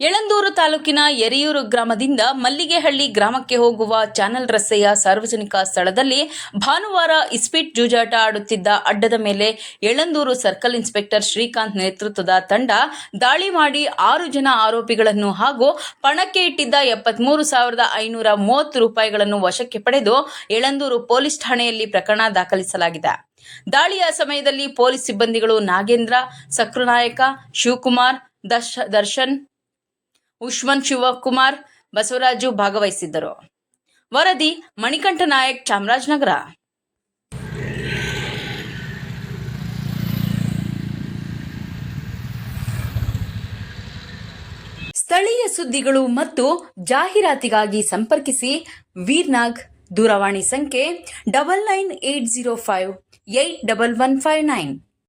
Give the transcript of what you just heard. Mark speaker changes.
Speaker 1: ಯಳಂದೂರು ತಾಲೂಕಿನ ಯರಿಯೂರು ಗ್ರಾಮದಿಂದ ಮಲ್ಲಿಗೆಹಳ್ಳಿ ಗ್ರಾಮಕ್ಕೆ ಹೋಗುವ ಚಾನಲ್ ರಸ್ತೆಯ ಸಾರ್ವಜನಿಕ ಸ್ಥಳದಲ್ಲಿ ಭಾನುವಾರ ಇಸ್ಪೀಟ್ ಜೂಜಾಟ ಆಡುತ್ತಿದ್ದ ಅಡ್ಡದ ಮೇಲೆ ಯಳಂದೂರು ಸರ್ಕಲ್ ಇನ್ಸ್ಪೆಕ್ಟರ್ ಶ್ರೀಕಾಂತ್ ನೇತೃತ್ವದ ತಂಡ ದಾಳಿ ಮಾಡಿ ಆರು ಜನ ಆರೋಪಿಗಳನ್ನು ಹಾಗೂ ಪಣಕ್ಕೆ ಇಟ್ಟಿದ್ದ ಎಪ್ಪತ್ಮೂರು ಸಾವಿರದ ಐನೂರ ಮೂವತ್ತು ರೂಪಾಯಿಗಳನ್ನು ವಶಕ್ಕೆ ಪಡೆದು ಯಳಂದೂರು ಪೊಲೀಸ್ ಠಾಣೆಯಲ್ಲಿ ಪ್ರಕರಣ ದಾಖಲಿಸಲಾಗಿದೆ. ದಾಳಿಯ ಸಮಯದಲ್ಲಿ ಪೊಲೀಸ್ ಸಿಬ್ಬಂದಿಗಳು ನಾಗೇಂದ್ರ ಸಕ್ರುನಾಯಕ ಶಿವಕುಮಾರ್, ದರ್ಶ, ದರ್ಶನ್ ಉಷ್ಮನ್ ಶಿವಕುಮಾರ್ ಬಸವರಾಜು ಭಾಗವಹಿಸಿದ್ದರು. ವರದಿ, ಮಣಿಕಂಠ ನಾಯಕ್, ಚಾಮರಾಜನಗರ. ಸ್ಥಳೀಯ ಸುದ್ದಿಗಳು ಮತ್ತು ಜಾಹೀರಾತಿಗಾಗಿ ಸಂಪರ್ಕಿಸಿ ವೀರ್ನಾಗ್, ದೂರವಾಣಿ ಸಂಖ್ಯೆ double nine eight zero five eight double one five nine.